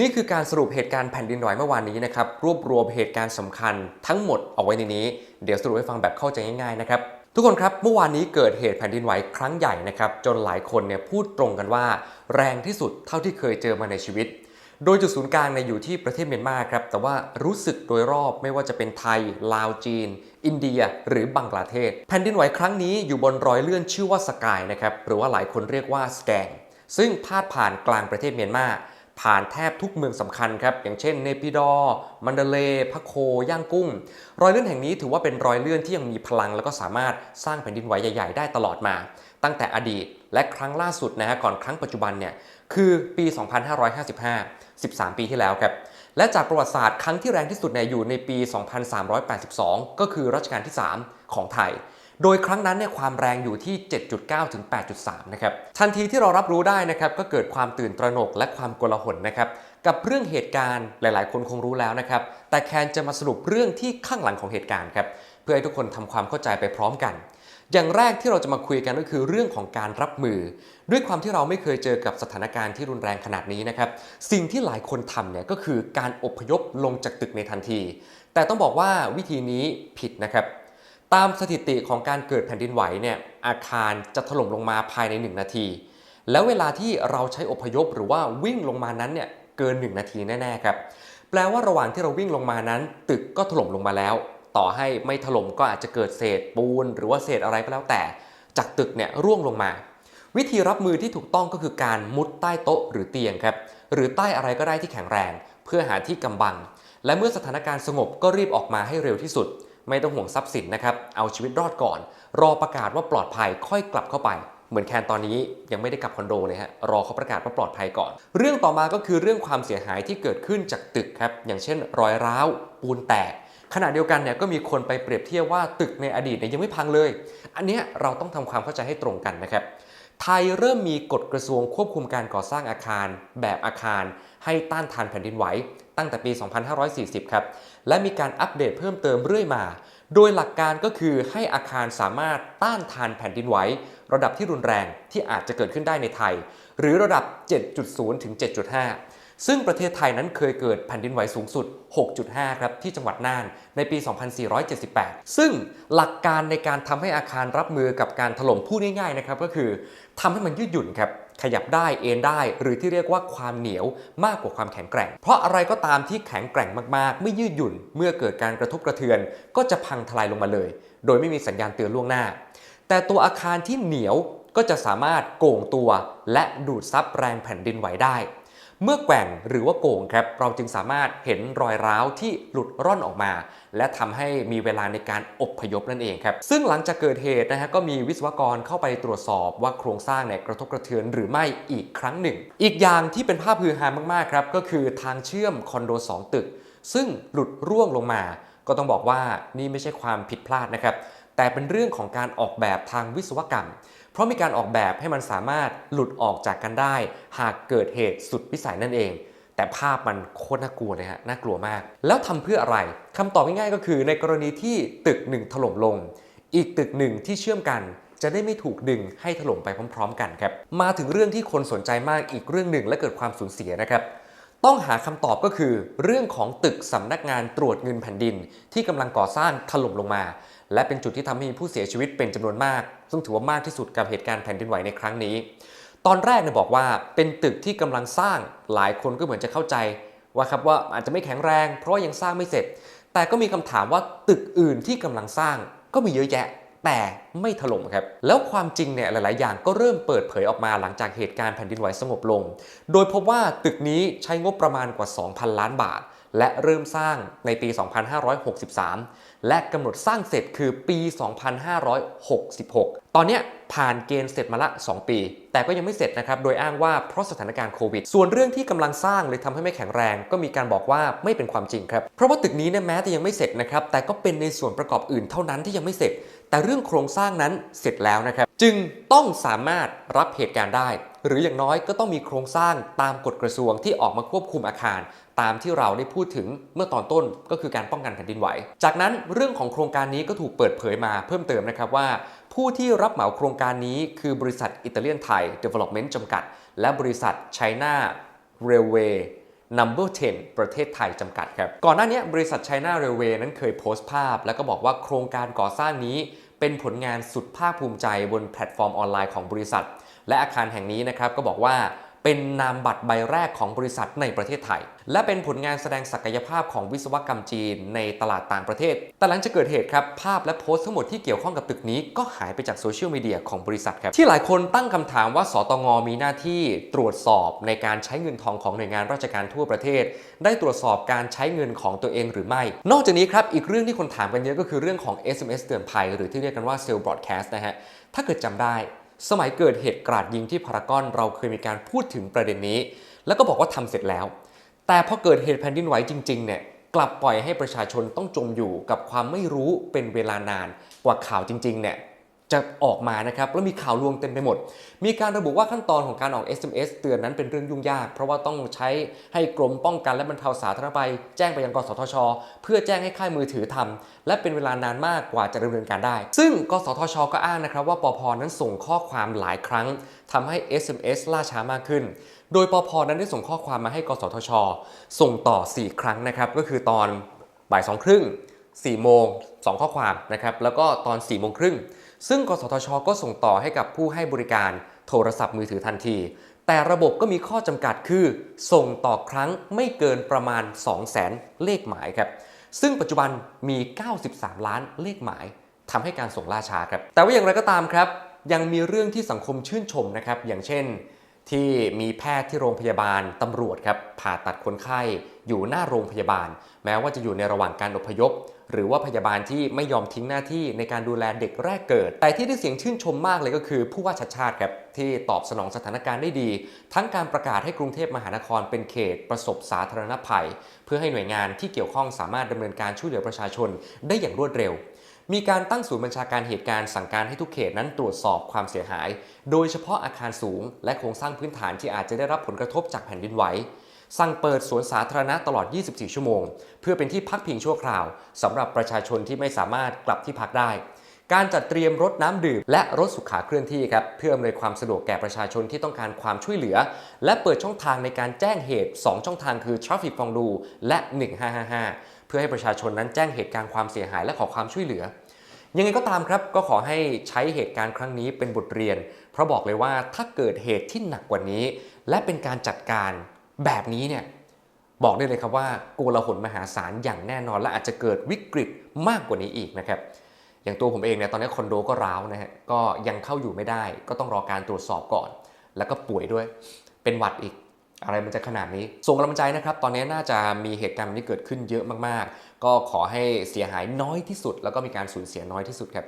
นี่คือการสรุปเหตุการณ์แผ่นดินไหวเมื่อวานนี้นะครับ รวบรวมเหตุการณ์สำคัญทั้งหมดเอาไว้ในนี้ เดี๋ยวสรุปให้ฟังแบบเข้าใจง่ายๆนะครับ ทุกคนครับ เมื่อวานนี้เกิดเหตุแผ่นดินไหวครั้งใหญ่นะครับ จนหลายคนเนี่ยพูดตรงกันว่า แรงที่สุดเท่าที่เคยเจอมาในชีวิต โดยจุดศูนย์กลางเนี่ยอยู่ที่ประเทศเมียนมาครับ แต่ว่ารู้สึกโดยรอบไม่ว่าจะเป็นไทย ลาวจีน อินเดีย หรือบังกลาเทศ แผ่นดินไหวครั้งนี้อยู่บนรอยเลื่อนชื่อว่าสกายนะครับ หรือว่าหลายคนเรียกว่าสแกงซึ่งพาดผ่านกลางประเทศเมียนมา ผ่านแทบทุกเมืองสำคัญครับ อย่างเช่นเนปิดอร์มันเดเลพะโค ย่างกุ้ง รอยเลื่อนแห่งนี้ถือว่าเป็นรอยเลื่อนที่ยังมีพลังแล้วก็สามารถสร้างแผ่นดินไหวใหญ่ ๆ ได้ตลอดมา ตั้งแต่อดีตและครั้งล่าสุดนะฮะก่อนครั้งปัจจุบันเนี่ยคือปี 2555 13 ปีที่แล้วครับ และจากประวัติศาสตร์ครั้งที่แรงที่สุดเนี่ยอยู่ในปี 2382 ก็คือรัชกาลที่ 3 ของไทย โดยครั้งนั้นเนี่ยความแรงอยู่ที่ 7.9 ถึง 8.3 นะครับ ทันทีที่เรารับรู้ได้นะครับก็เกิดความตื่นตระหนกและความโกลาหลนะครับกับเรื่องเหตุการณ์หลาย ๆ คนคงรู้แล้วนะครับ แต่แคนจะมาสรุปเรื่องที่ข้างหลังของเหตุการณ์ครับเพื่อให้ทุกคนทำความเข้าใจไปพร้อมกัน อย่างแรกที่เราจะมาคุยกันก็คือเรื่องของการรับมือ ด้วยความที่เราไม่เคยเจอกับสถานการณ์ที่รุนแรงขนาดนี้นะครับ สิ่งที่หลายคนทำเนี่ยก็คือการอพยพลงจากตึกในทันที แต่ต้องบอกว่าวิธีนี้ผิดนะครับ ตามสถิติของการเกิดแผ่นดินไหวเนี่ยอาคารจะถล่มลงมาภายใน 1 นาที แล้วเวลาที่เราใช้อพยพหรือว่าวิ่งลงมานั้นเนี่ยเกิน 1 นาทีแน่ๆครับแปลว่าระหว่างที่เราวิ่งลงมานั้น ตึกก็ถล่มลงมาแล้ว ต่อให้ไม่ถล่มก็อาจจะเกิดเศษปูน หรือว่าเศษอะไรก็แล้วแต่ จากตึกเนี่ยร่วงลงมา วิธีรับมือที่ถูกต้องก็คือการมุดใต้โต๊ะหรือเตียงครับหรือใต้อะไรก็ได้ที่แข็งแรง เพื่อหาที่กำบัง และเมื่อสถานการณ์สงบก็รีบออกมาให้เร็วที่สุด ไม่ต้องห่วงทรัพย์สินนะครับ เอาชีวิตรอดก่อน รอประกาศว่าปลอดภัยค่อยกลับเข้าไป เหมือนแคนตอนนี้ยังไม่ได้กลับคอนโดเลยฮะ รอเขาประกาศว่าปลอดภัยก่อน เรื่องต่อมาก็คือเรื่องความเสียหายที่เกิดขึ้นจากตึกครับ อย่างเช่น รอยร้าว ปูนแตก ขณะเดียวกันเนี่ยก็มีคนไปเปรียบเทียบว่าตึกในอดีตเนี่ยยังไม่พังเลย อันเนี้ยเราต้องทำความเข้าใจให้ตรงกันนะครับไทยเริ่มมีกฎกระทรวงควบคุมการก่อสร้างอาคาร แบบอาคาร ให้ต้านทานแผ่นดินไหว ตั้งแต่ปี 2540 ครับ และมีการอัปเดตเพิ่มเติมเรื่อยมา โดยหลักการก็คือให้อาคารสามารถต้านทานแผ่นดินไหวระดับที่รุนแรงที่อาจจะเกิดขึ้นได้ในไทย หรือระดับ 7.0 ถึง 7.5 ซึ่งประเทศไทยนั้นเคยเกิดแผ่นดินไหวสูงสุด 6.5 ครับที่จังหวัดน่านในปี 2478 ซึ่งหลักการในการทำให้อาคารรับมือกับการถล่มพูดง่ายๆนะครับก็คือทำให้มันยืดหยุ่นครับ ขยับได้เอนได้ หรือที่เรียกว่าความเหนียวมากกว่าความแข็งแกร่ง เพราะอะไรก็ตามที่แข็งแกร่งมากๆ ไม่ยืดหยุ่นเมื่อเกิดการกระทบกระเทือน ก็จะพังทลายลงมาเลย โดยไม่มีสัญญาณเตือนล่วงหน้า แต่ตัวอาคารที่เหนียวก็จะสามารถโก่งตัว และดูดซับแรงแผ่นดินไหวได้ เมื่อแกว่งหรือว่าโก่งครับเราจึงสามารถเห็นรอยร้าวที่หลุดร่อนออกมา และทำให้มีเวลาในการอบพยพนั่นเองครับ ซึ่งหลังจากเกิดเหตุนะฮะก็มีวิศวกรเข้าไปตรวจสอบว่าโครงสร้างเนี่ยกระทบกระเทือนหรือไม่อีกครั้งหนึ่ง อีกอย่างที่เป็นภาพฮือฮามากๆครับก็คือทางเชื่อมคอนโด 2 ตึก ซึ่งหลุดร่วงลงมา ก็ต้องบอกว่านี่ไม่ใช่ความผิดพลาดนะครับแต่เป็นเรื่องของการออกแบบทางวิศวกรรม เพราะมีการออกแบบให้มันสามารถหลุดออกจากกันได้ หากเกิดเหตุสุดวิสัยนั่นเอง แต่ภาพมันโคตรน่ากลัวเลยฮะน่ากลัวมาก แล้วทำเพื่ออะไรคำตอบง่ายๆก็คือ ในกรณีที่ตึกหนึ่งถล่มลง อีกตึกหนึ่งที่เชื่อมกันจะได้ไม่ถูกดึงให้ถล่มไปพร้อม ๆ กันครับมาถึงเรื่องที่คนสนใจมากอีกเรื่องหนึ่งและเกิดความสูญเสียนะครับ ต้องหาคำตอบก็คือ เรื่องของตึกสำนักงานตรวจเงินแผ่นดิน ที่กำลังก่อสร้างถล่มลงมา และเป็นจุดที่ทำให้มีผู้เสียชีวิตเป็นจำนวนมาก ซึ่งถือว่ามากที่สุดกับเหตุการณ์แผ่นดินไหวในครั้งนี้ ตอนแรกเนี่ยบอกว่าเป็นตึกที่กำลังสร้างหลายคนก็เหมือนจะเข้าใจว่าครับว่าอาจจะไม่แข็งแรง เพราะยังสร้างไม่เสร็จ แต่ก็มีคำถามว่าตึกอื่นที่กำลังสร้างก็มีเยอะแยะ แต่ไม่ถล่มครับ แล้วความจริงเนี่ยหลาย ๆ อย่างก็เริ่มเปิดเผยออกมาหลังจากเหตุการณ์แผ่นดินไหวสงบลง โดยพบว่าตึกนี้ใช้งบประมาณกว่า 2,000 ล้านบาท และเริ่มสร้างในปี 2563 และกำหนดสร้างเสร็จคือปี 2566 ตอนนี้ผ่านเกณฑ์เสร็จมาละ 2 ปี แต่ก็ยังไม่เสร็จนะครับ โดยอ้างว่าเพราะสถานการณ์โควิด ส่วนเรื่องที่กำลังสร้างเลยทำให้ไม่แข็งแรง ก็มีการบอกว่าไม่เป็นความจริงครับ เพราะว่าตึกนี้เนี่ยแม้จะยังไม่เสร็จนะครับ แต่ก็เป็นในส่วนประกอบอื่นเท่านั้นที่ยังไม่เสร็จ แต่เรื่องโครงสร้างนั้นเสร็จแล้วนะครับ จึงต้องสามารถรับเหตุการณ์ได้ หรืออย่างน้อยก็ต้องมีโครงสร้างตามกฎกระทรวงที่ออกมาควบคุมอาคาร ตามที่เราได้พูดถึงเมื่อตอนต้นก็คือการป้องกันแผ่นดินไหว จากนั้นเรื่องของโครงการนี้ก็ถูกเปิดเผยมาเพิ่มเติมนะครับว่า ผู้ที่รับเหมาโครงการนี้คือบริษัทอิตาเลียนไทย Development จำกัด และบริษัท China Railway Number 10 ประเทศไทยจำกัดครับ ก่อนหน้านี้บริษัท China Railway นั้นเคยโพสต์ภาพ แล้วก็บอกว่าโครงการก่อสร้างนี้ เป็นผลงานสุดภาคภูมิใจบนแพลตฟอร์มออนไลน์ของบริษัท และอาคารแห่งนี้นะครับก็บอกว่า เป็นนามบัตรใบแรกของบริษัทในประเทศไทย และเป็นผลงานแสดงศักยภาพของวิศวกรรมจีนในตลาดต่างประเทศ แต่หลังจากเกิดเหตุครับ ภาพและโพสต์ทั้งหมดที่เกี่ยวข้องกับตึกนี้ก็หายไปจากโซเชียลมีเดียของบริษัทครับ ที่หลายคนตั้งคำถามว่าสตงมีหน้าที่ตรวจสอบในการใช้เงินทองของหน่วยงานราชการทั่วประเทศ ได้ตรวจสอบการใช้เงินของตัวเองหรือไม่ นอกจากนี้ครับอีกเรื่องที่คนถามกันเยอะก็คือเรื่องของ SMS เตือนภัยหรือที่เรียกกันว่าเซลล์บรอดแคสต์นะฮะถ้าเกิดจำได้ สมัยเกิดเหตุกราดยิงที่พารากอนเราเคยมีการพูดถึงประเด็นนี้ แล้วก็บอกว่าทำเสร็จแล้ว แต่พอเกิดเหตุแผ่นดินไหวจริงๆเนี่ยกลับปล่อยให้ประชาชนต้องจมอยู่กับความไม่รู้เป็นเวลานานกว่าข่าวจริงๆเนี่ย จะออกมานะครับแล้วมีข่าวลวงเต็มไปหมด มีการระบุว่าขั้นตอนของการออก SMS เตือนนั้นเป็นเรื่องยุ่งยาก เพราะว่าต้องใช้ให้กรมป้องกันและบรรเทาสาธารณภัยแจ้งไปยังกสทช เพื่อแจ้งให้ค่ายมือถือทำและเป็นเวลานานมากกว่าจะดำเนินการได้ ซึ่งกสทช ก็อ้างนะครับว่าปพนั้นส่งข้อความหลายครั้งทำให้ SMS ล่าช้ามากขึ้น โดยปพนั้นได้ส่งข้อความมาให้ กสทช ส่งต่อ 4 ครั้งนะครับก็คือตอนบ่ายสองครึ่ง 4 โมง 2 ข้อความนะครับแล้วก็ตอน 4 โมงครึ่ง ซึ่งกสทช ก็ส่งต่อให้กับผู้ให้บริการโทรศัพท์มือถือทันที แต่ระบบก็มีข้อจำกัดคือ ส่งต่อครั้งไม่เกินประมาณ 200,000 เลขหมายครับซึ่งปัจจุบันมี 93 ล้านเลขหมายทำให้การส่งล่าช้าครับแต่ว่าอย่างไรก็ตามครับ ยังมีเรื่องที่สังคมชื่นชมนะครับอย่างเช่นที่มีแพทย์ที่โรงพยาบาลตำรวจครับผ่าตัดคนไข้อยู่หน้าโรงพยาบาล แม้ว่าจะอยู่ในระหว่างการอพยพ หรือว่าพยาบาลที่ไม่ยอมทิ้งหน้าที่ในการดูแลเด็กแรกเกิด แต่ที่ได้เสียงชื่นชมมากเลยก็คือ ผู้ว่าชัดชาติครับที่ตอบสนองสถานการณ์ได้ดี ทั้งการประกาศให้กรุงเทพมหานครเป็นเขตประสบสาธารณภัย เพื่อให้หน่วยงานที่เกี่ยวข้องสามารถดำเนินการช่วยเหลือประชาชนได้อย่างรวดเร็วมีการตั้งศูนย์บัญชาการเหตุการณ์สั่งการให้ทุกเขตนั้นตรวจสอบความเสียหาย โดยเฉพาะอาคารสูง และโครงสร้างพื้นฐานที่อาจจะได้รับผลกระทบจากแผ่นดินไหว สั่งเปิดสวนสาธารณะตลอด 24 ชั่วโมง เพื่อเป็นที่พักพิงชั่วคราวสำหรับประชาชนที่ไม่สามารถกลับที่พักได้ การจัดเตรียมรถน้ำดื่ม และรถสุขาเคลื่อนที่ครับเพื่ออำนวยความสะดวกแก่ประชาชนที่ต้องการความช่วยเหลือ และเปิดช่องทางในการแจ้งเหตุ 2 ช่องทางคือ Traffic ฟองดูและ 1555 เพื่อให้ประชาชนนั้นแจ้งเหตุการณ์ความเสียหายและขอความช่วยเหลือยังไงก็ตามครับก็ขอให้ใช้เหตุการณ์ครั้งนี้เป็นบทเรียน เพราะบอกเลยว่าถ้าเกิดเหตุที่หนักกว่านี้ และเป็นการจัดการ แบบนี้เนี่ยบอกได้เลยครับว่าโกลาหลมหาศาลอย่างแน่นอนและอาจจะเกิดวิกฤตมากกว่านี้อีกนะครับอย่างตัวผมเองเนี่ยตอนนี้คอนโดก็ร้าวนะฮะก็ยังเข้าอยู่ไม่ได้ ก็ต้องรอการตรวจสอบก่อน แล้วก็ป่วยด้วยเป็นหวัดอีก อะไรมันจะขนาดนี้ ส่งกำลังใจนะครับ ตอนนี้น่าจะมีเหตุการณ์นี้เกิดขึ้นเยอะมากๆ ก็ขอให้เสียหายน้อยที่สุด แล้วก็มีการสูญเสียน้อยที่สุดครับ